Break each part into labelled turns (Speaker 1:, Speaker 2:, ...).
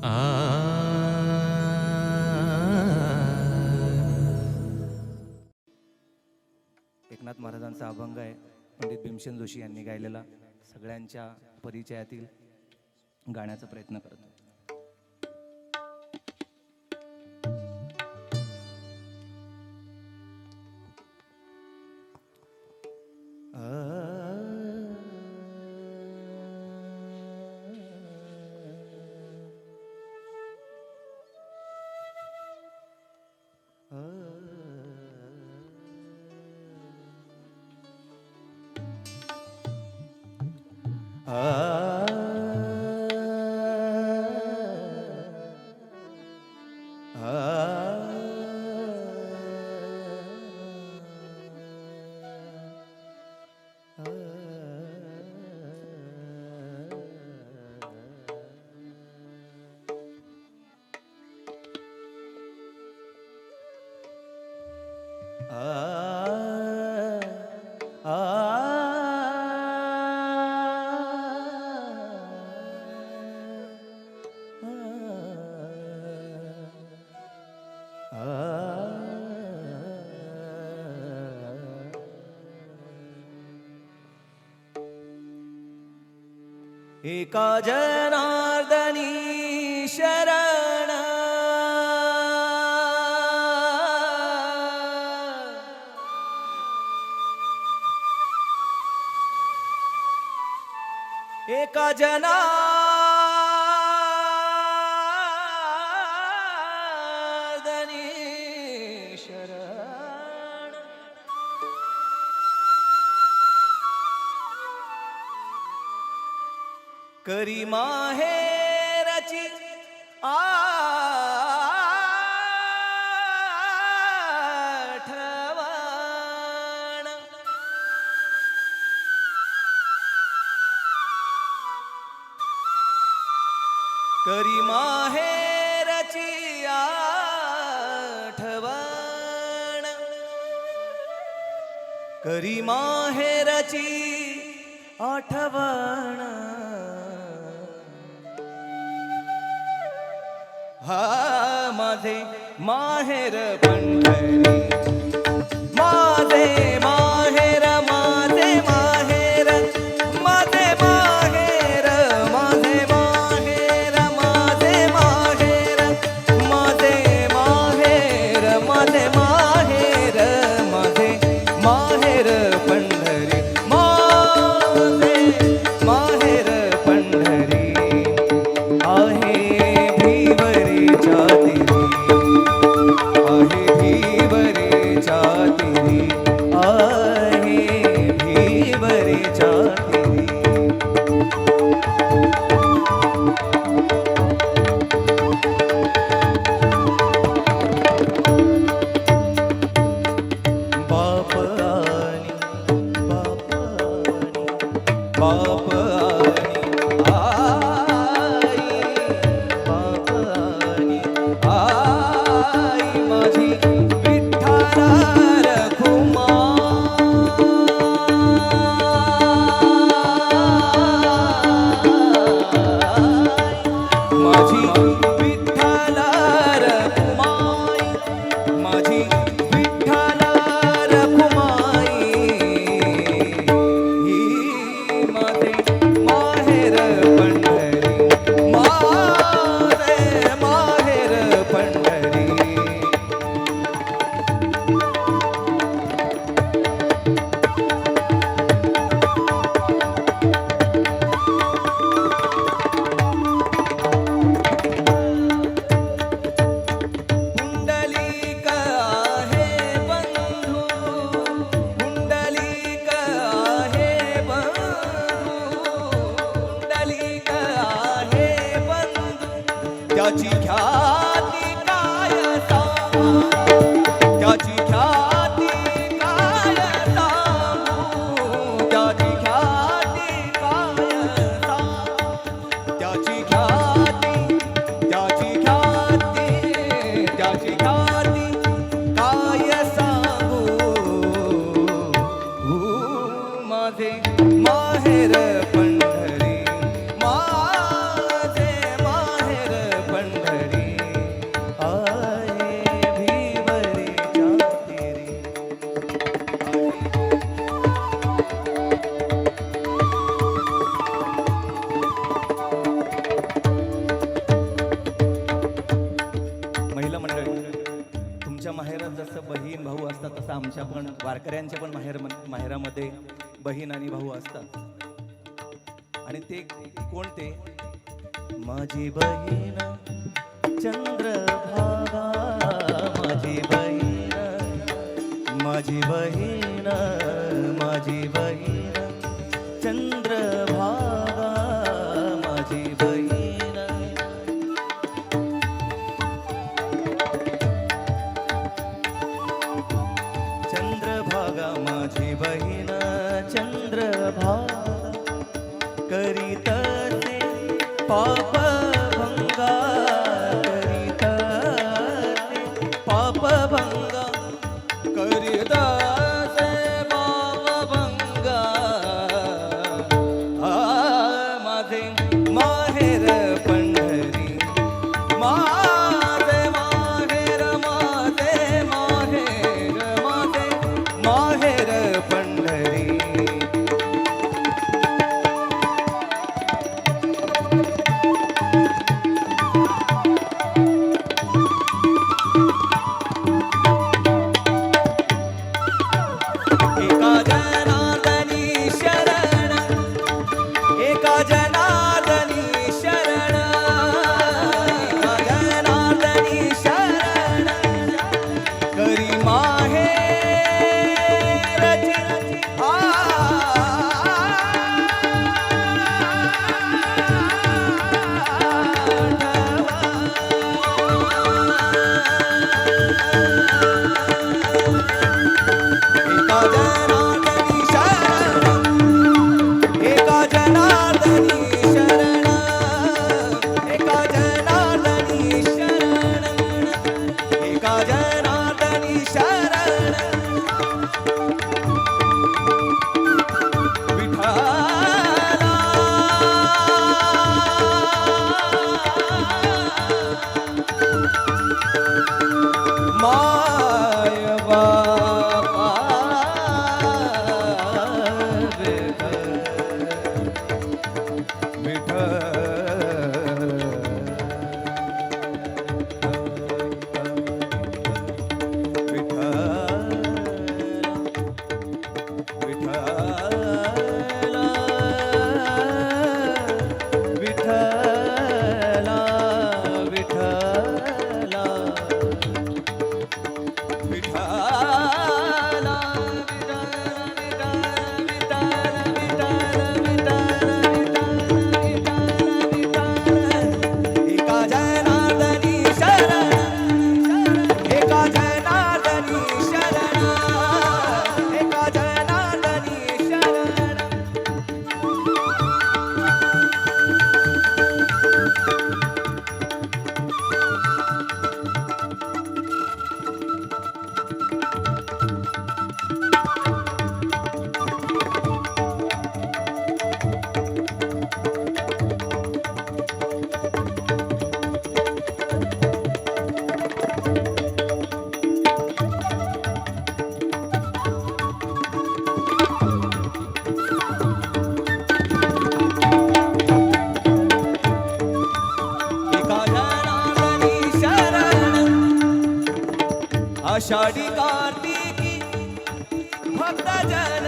Speaker 1: एकनाथ महाराजांचा अभंग आहे. पंडित भीमसेन जोशी यांनी गायलेला. सगळ्यांच्या परिचयातील गाण्याचा प्रयत्न करतो. Ah. एकजनार्दनी शरण एकजना घरी माहेराची आठवण. करी माहेराची आठवण. करी माहेराची आठवण. हा माझे माहेर पंढरी. त्यामध्ये बहीण आणि भाऊ असतात. आणि ते कोणते? माझी बहीण चंद्रभागा. माझी बहीण माझी बहीण पाप आषाढी कार्तिकी भक्त जन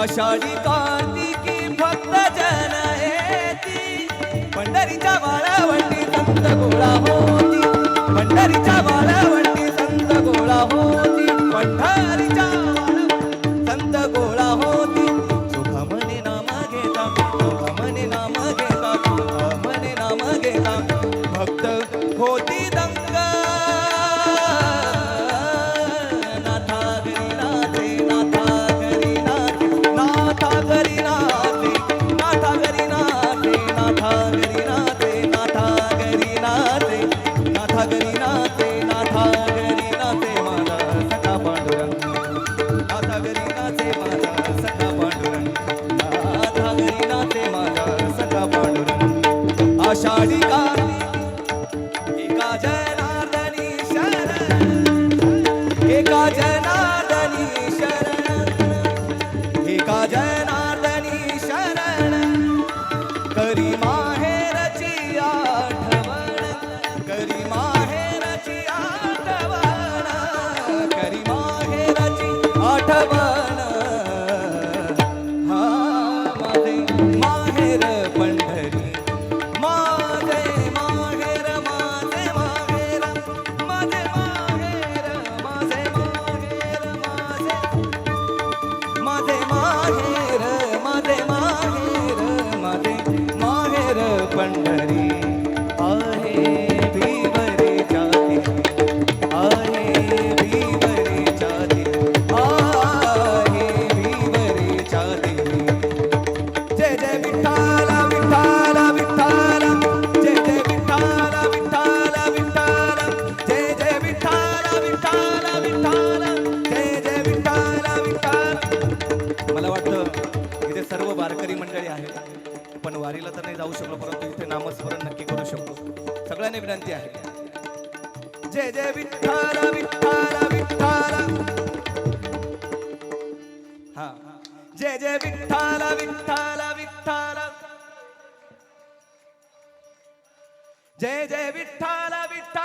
Speaker 1: आषाढी कार्तिकी भक्त जन पंढरीच्या बाळावटी संत गोळा होती पंढरीच्या बाळावटी आपण वारीला तर नाही जाऊ शकलो परंतु इथे नामस्मरण नक्की करू शकतो. सगळ्यांनी विनंती आहे. जय जय विठ्ठल विठ्ठल विठ्ठल. जय जय विठ्ठल विठ्ठल विठ्ठल. जय जय विठ्ठल विठ्ठल.